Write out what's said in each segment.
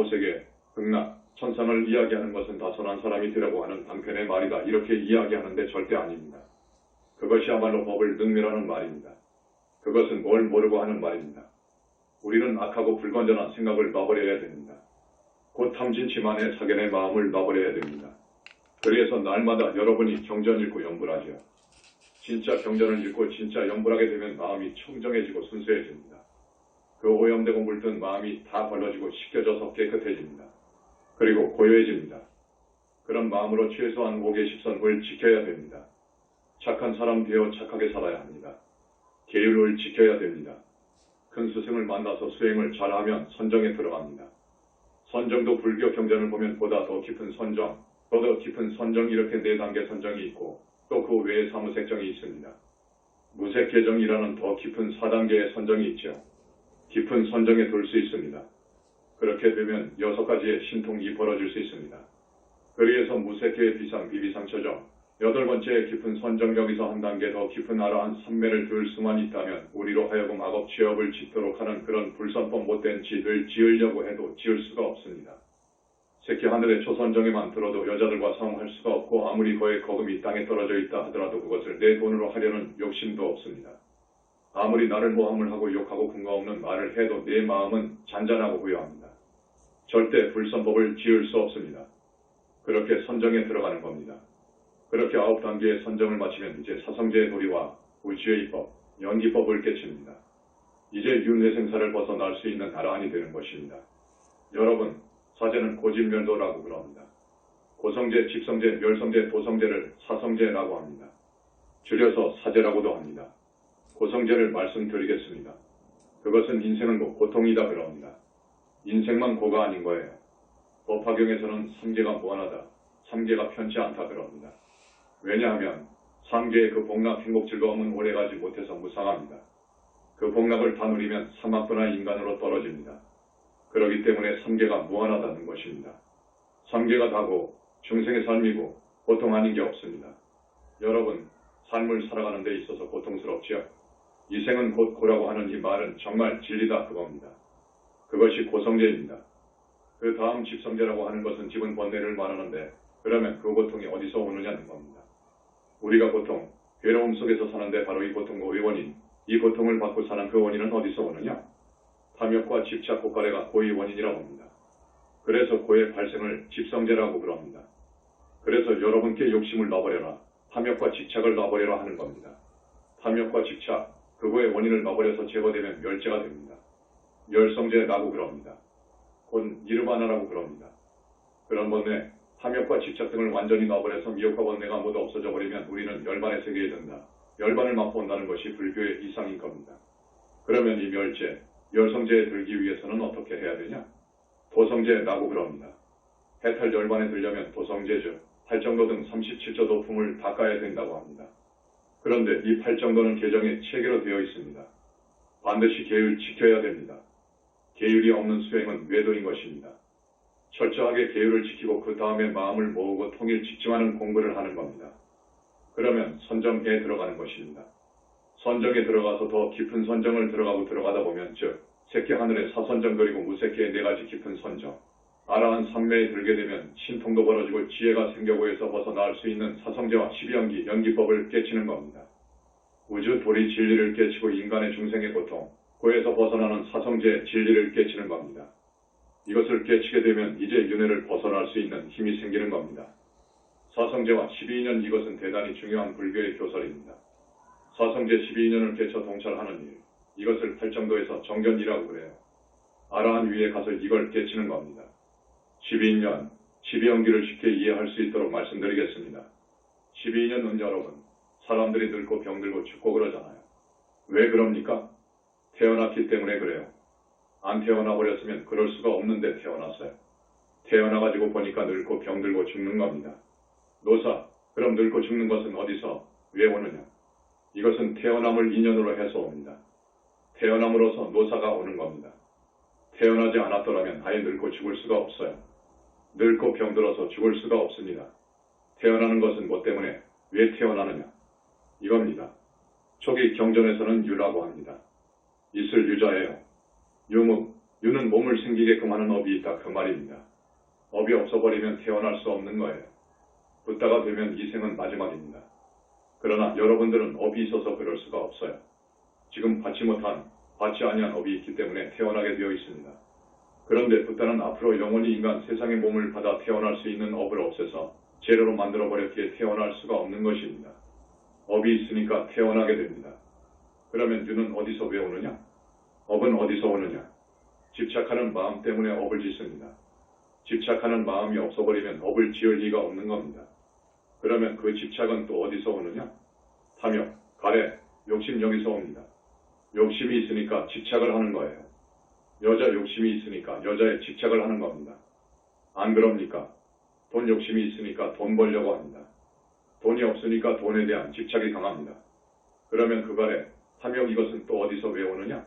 사오세계, 극락, 천상을 이야기하는 것은 다선한 사람이 되라고 하는 한편의 말이다. 이렇게 이야기하는데 절대 아닙니다. 그것이야말로 법을 능멸하는 말입니다. 그것은 뭘 모르고 하는 말입니다. 우리는 악하고 불건전한 생각을 놔버려야 됩니다. 곧 탐진치만의 사견의 마음을 놔버려야 됩니다. 그래서 날마다 여러분이 경전 읽고 연불하죠. 진짜 경전을 읽고 진짜 연불하게 되면 마음이 청정해지고 순수해집니다. 그 오염되고 물든 마음이 다 벌러지고 씻겨져서 깨끗해집니다. 그리고 고요해집니다. 그런 마음으로 최소한 5개 십선을 지켜야 됩니다. 착한 사람 되어 착하게 살아야 합니다. 계율을 지켜야 됩니다. 큰 스승을 만나서 수행을 잘하면 선정에 들어갑니다. 선정도 불교 경전을 보면 보다 더 깊은 선정, 더 깊은 선정 이렇게 네 단계 선정이 있고 또 그 외에 사무색정이 있습니다. 무색계정이라는 더 깊은 4단계의 선정이 있죠. 깊은 선정에 들수 있습니다. 그렇게 되면 여섯 가지의 신통이 벌어질 수 있습니다. 그래서 무색계의 비상, 비비상처정, 여덟 번째 깊은 선정 여기서 한 단계 더 깊은 아라한 선매를 들 수만 있다면 우리로 하여금 악업 취업을 짓도록 하는 그런 불선법 못된 짓을 지으려고 해도 지을 수가 없습니다. 새끼 하늘의 초선정에만 들어도 여자들과 상할 수가 없고 아무리 거의 거금이 땅에 떨어져 있다 하더라도 그것을 내 돈으로 하려는 욕심도 없습니다. 아무리 나를 모함을 하고 욕하고 근거 없는 말을 해도 내 마음은 잔잔하고 고요합니다. 절대 불선법을 지을 수 없습니다. 그렇게 선정에 들어가는 겁니다. 그렇게 아홉 단계의 선정을 마치면 이제 사성제의 도리와 우주의 법, 연기법을 깨칩니다. 이제 윤회생사를 벗어날 수 있는 아라한이 되는 것입니다. 여러분, 사제는 고집멸도라고 그럽니다. 고성제, 집성제, 멸성제, 도성제를 사성제라고 합니다. 줄여서 사제라고도 합니다. 고성제를 말씀드리겠습니다. 그것은 인생은 뭐 고통이다 그럽니다. 인생만 고가 아닌 거예요. 법화경에서는 삼계가 무한하다, 삼계가 편치 않다 그럽니다. 왜냐하면 삼계의 그 복락 행복 즐거움은 오래가지 못해서 무상합니다. 그 복락을 다 누리면 사막도나 인간으로 떨어집니다. 그러기 때문에 삼계가 무한하다는 것입니다. 삼계가 다고 중생의 삶이고 고통 아닌 게 없습니다. 여러분, 삶을 살아가는 데 있어서 고통스럽지요? 이 생은 곧 고라고 하는 이 말은 정말 진리다 그겁니다. 그것이 고성제입니다. 그 다음 집성제라고 하는 것은 집은 번뇌를 말하는데 그러면 그 고통이 어디서 오느냐는 겁니다. 우리가 고통, 괴로움 속에서 사는데 바로 이 고통의 원인, 이 고통을 받고 사는 그 원인은 어디서 오느냐? 탐욕과 집착, 고가래가 고의 원인이라고 합니다. 그래서 고의 발생을 집성제라고 그럽니다. 그래서 여러분께 욕심을 놔버려라. 탐욕과 집착을 놔버려라 하는 겁니다. 탐욕과 집착, 그거의 원인을 놔버려서 제거되면 멸제가 됩니다. 멸성제라고 그럽니다. 곧 니르바나라고 그럽니다. 그런 번에 탐욕과 집착 등을 완전히 놔버려서 미혹과 번뇌가 모두 없어져 버리면 우리는 열반의 세계에 든다. 열반을 맛본다는 것이 불교의 이상인 겁니다. 그러면 이 멸제, 열성제에 들기 위해서는 어떻게 해야 되냐? 도성제라고 그럽니다. 해탈 열반에 들려면 도성제죠. 팔정도 등 37조 도품을 닦아야 된다고 합니다. 그런데 이 팔정도는 개정에 체계로 되어 있습니다. 반드시 계율 지켜야 됩니다. 계율이 없는 수행은 외도인 것입니다. 철저하게 계율을 지키고 그 다음에 마음을 모으고 통일 집중하는 공부를 하는 겁니다. 그러면 선정에 들어가는 것입니다. 선정에 들어가서 더 깊은 선정을 들어가고 들어가다 보면 즉 새끼 하늘의 사선정 그리고 무새끼의 네 가지 깊은 선정 아라한 삼매에 들게 되면 신통도 벌어지고 지혜가 생겨고에서 벗어나올 수 있는 사성제와 십이연기 연기법을 깨치는 겁니다. 우주 도리 진리를 깨치고 인간의 중생의 고통 고에서 벗어나는 사성제 진리를 깨치는 겁니다. 이것을 깨치게 되면 이제 윤회를 벗어날 수 있는 힘이 생기는 겁니다. 사성제와 12년 이것은 대단히 중요한 불교의 교설입니다. 사성제 12년을 깨쳐 동찰하는 일, 이것을 팔정도에서 정견이라고 그래요. 아라한 위에 가서 이걸 깨치는 겁니다. 12년, 12연기를 쉽게 이해할 수 있도록 말씀드리겠습니다. 12년은 여러분, 사람들이 늙고 병들고 죽고 그러잖아요. 왜 그럽니까? 태어났기 때문에 그래요. 안 태어나 버렸으면 그럴 수가 없는데 태어났어요. 태어나가지고 보니까 늙고 병들고 죽는 겁니다. 노사, 그럼 늙고 죽는 것은 어디서, 왜 오느냐? 이것은 태어남을 인연으로 해서 옵니다. 태어남으로서 노사가 오는 겁니다. 태어나지 않았더라면 아예 늙고 죽을 수가 없어요. 늙고 병들어서 죽을 수가 없습니다. 태어나는 것은 뭐 때문에 왜 태어나느냐? 이겁니다. 초기 경전에서는 유라고 합니다. 있을 유자예요. 유무, 유는 몸을 생기게끔 하는 업이 있다 그 말입니다. 업이 없어버리면 태어날 수 없는 거예요. 붓다가 되면 이 생은 마지막입니다. 그러나 여러분들은 업이 있어서 그럴 수가 없어요. 지금 받지 못한, 받지 아니한 업이 있기 때문에 태어나게 되어 있습니다. 그런데 붓다는 앞으로 영원히 인간 세상의 몸을 받아 태어날 수 있는 업을 없애서 재료로 만들어버렸기에 태어날 수가 없는 것입니다. 업이 있으니까 태어나게 됩니다. 그러면 유는 어디서 왜 오느냐? 업은 어디서 오느냐? 집착하는 마음 때문에 업을 짓습니다. 집착하는 마음이 없어버리면 업을 지을 리가 없는 겁니다. 그러면 그 집착은 또 어디서 오느냐? 탐욕, 가래, 욕심 여기서 옵니다. 욕심이 있으니까 집착을 하는 거예요. 여자 욕심이 있으니까 여자에 집착을 하는 겁니다. 안 그럽니까? 돈 욕심이 있으니까 돈 벌려고 합니다. 돈이 없으니까 돈에 대한 집착이 강합니다. 그러면 그 가래, 탐욕 이것은 또 어디서 왜 오느냐?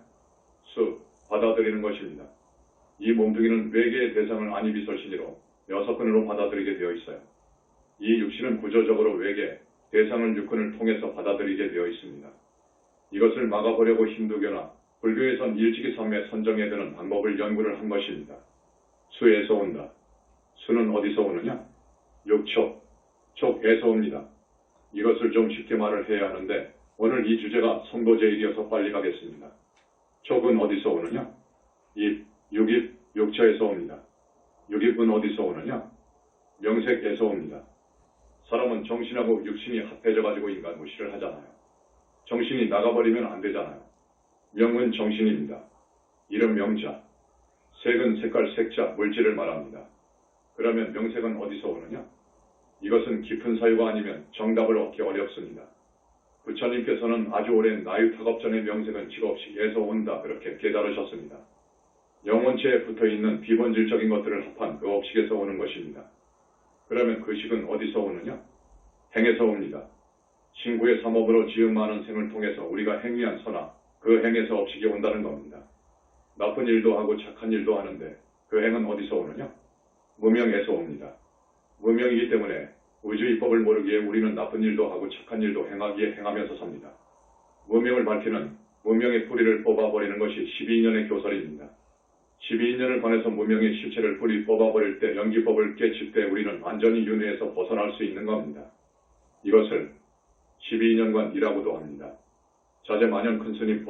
수, 받아들이는 것입니다. 이 몸뚱이는 외계의 대상을 안입이설신이로 여섯 근으로 받아들이게 되어 있어요. 이 육신은 구조적으로 외계, 대상을 육근을 통해서 받아들이게 되어 있습니다. 이것을 막아보려고 힌두교나 불교에선 일찍이 섬에 선정해야 되는 방법을 연구를 한 것입니다. 수에서 온다. 수는 어디서 오느냐? 육촉, 촉에서 옵니다. 이것을 좀 쉽게 말을 해야 하는데 오늘 이 주제가 성도제일이어서 빨리 가겠습니다. 촉은 어디서 오느냐? 입, 육입, 육처에서 옵니다. 육입은 어디서 오느냐? 명색에서 옵니다. 사람은 정신하고 육신이 합해져가지고 인간 무시를 하잖아요. 정신이 나가버리면 안 되잖아요. 명은 정신입니다. 이름 명자. 색은 색깔 색자, 물질을 말합니다. 그러면 명색은 어디서 오느냐? 이것은 깊은 사유가 아니면 정답을 얻기 어렵습니다. 부처님께서는 아주 오랜 나유탁업 전의 명색은 직없이 에서 온다 그렇게 깨달으셨습니다. 영혼체에 붙어있는 비본질적인 것들을 합한 그 업식에서 오는 것입니다. 그러면 그 식은 어디서 오느냐? 행에서 옵니다. 친구의 삼업으로 지은 많은 생을 통해서 우리가 행위한 선악, 그 행에서 업식이 온다는 겁니다. 나쁜 일도 하고 착한 일도 하는데 그 행은 어디서 오느냐? 무명에서 옵니다. 무명이기 때문에 우주 입법을 모르기에 우리는 나쁜 일도 하고 착한 일도 행하기에 행하면서 삽니다. 무명을 밝히는 무명의 뿌리를 뽑아버리는 것이 12인연의 교설입니다. 12인연을 관해서 무명의 실체를 뿌리 뽑아버릴 때 연기법을 깨칠 때 우리는 완전히 윤회에서 벗어날 수 있는 겁니다. 이것을 12인연관이라고도 합니다. 자제만연 큰스님